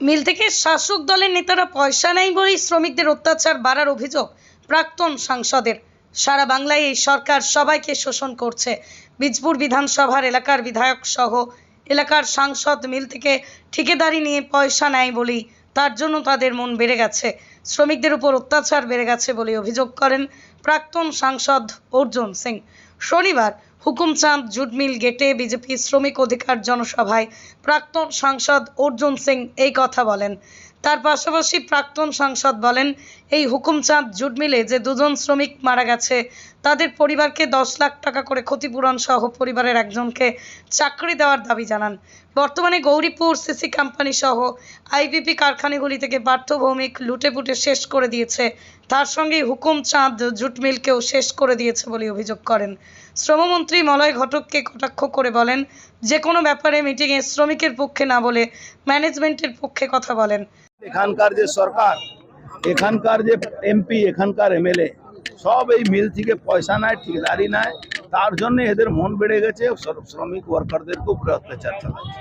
মিল থেকে শাসক দলের নেতারা পয়সা নেই বলেই শ্রমিকদের অত্যাচার বাড়ার অভিযোগ প্রাক্তন সাংসদের। সারা বাংলায় এই সরকার সবাইকে শোষণ করছে। বীজপুর বিধানসভার এলাকার বিধায়ক সহ এলাকার সাংসদ মিল থেকে ঠিকাদারি নিয়ে পয়সা নেয় বলেই তার জন্য তাদের মন বেড়ে গেছে। শ্রমিকদের উপর অত্যাচার বেড়ে গেছে বলে অভিযোগ করেন প্রাক্তন সাংসদ অর্জুন সিং। শনিবার হুকুমচাঁদ জুট মিল গেটে বিজেপি শ্রমিক অধিকার জনসভায় প্রাক্তন সাংসদ অর্জুন সিং এই কথা বলেন। তার পাশাপাশি প্রাক্তন সাংসদ বলেন এই হুকুমচাঁদ জুট মিলে যে দুজন শ্রমিক মারা গেছে, তাদের পরিবারকে দশ লাখ টাকা করে ক্ষতিপূরণ সহ পরিবারের একজনকে চাকরি দেওয়ার দাবি জানান। বর্তমানে গৌরীপুর সিসি কোম্পানি সহ আইবিপি কারখানাগুলি থেকে পার্থভৌমিক লুটেপুটে শেষ করে দিয়েছে। তার সঙ্গে হুকুমচাঁদ জুট মিলকেও শেষ করে দিয়েছে বলে অভিযোগ করেন। শ্রমমন্ত্রী মলয় ঘটককে কটাক্ষ করে বলেন যে কোনো ব্যাপারে মিটিংয়ে শ্রমিকের পক্ষে না বলে ম্যানেজমেন্টের পক্ষে কথা বলেন। এখানকার যে সরকার এখানকার যে এমপি এখানকার এমএলএ সব এই মিল থেকে পয়সা নেয় ঠিকাদারি নেয়। তার জন্য এদের মন বেড়ে গেছে শ্র- শ্রমিক ওয়ার্কারদের উপরে অত্যাচার চালাচ্ছে।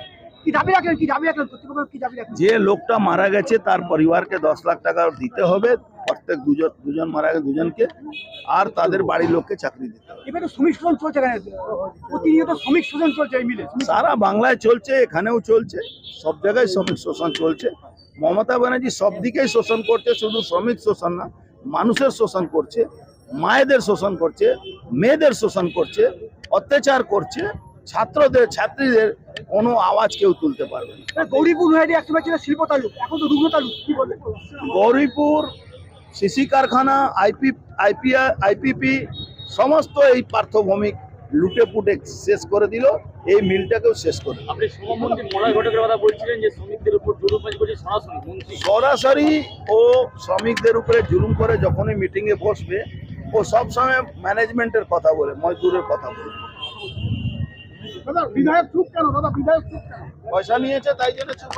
যে লোকটা মারা গেছে তার পরিবারকে দশ লাখ টাকা দিতে হবে প্রত্যেক দুজন দুজন মারা গেছে দুজনকে আর তাদের বাড়ির লোককে চাকরি দিতে হবে। সারা বাংলায় চলছে এখানেও চলছে সব জায়গায় শ্রমিক শোষণ চলছে। মমতা ব্যানার্জি সব দিকেই শোষণ করছে শুধু শ্রমিক শোষণ না মানুষের শোষণ করছে মায়েদের শোষণ করছে মেয়েদের শোষণ করছে অত্যাচার করছে ছাত্রদের ছাত্রীদের কোনো আওয়াজ কেউ তুলতে পারবে না। গৌরীপুর একসময় ছিল শিল্প তালুক এখন তো রুগ্ন তালুক কি গৌরীপুর সিসি কারখানা আইপি আইপিআই আইপিপি সমস্ত এই পার্থভূমিক লুটে পুটে শেষ করে দিল এই মিলটাকেও শেষ করে আপনি শ্রমমন্ত্রী মলয় ঘটকের কথা বলছিলেন যে শ্রমিকদের উপর সরাসরি ও শ্রমিকদের উপরে জুলুম করে যখনই মিটিং এ বসবে ও সবসময় ম্যানেজমেন্টের কথা বলে মজদুরের কথা বলে। বিধায়ক চুপ কেন? দাদা বিধায়ক চুপ কেন? পয়সা নিয়েছে তাই জন্য চুপ।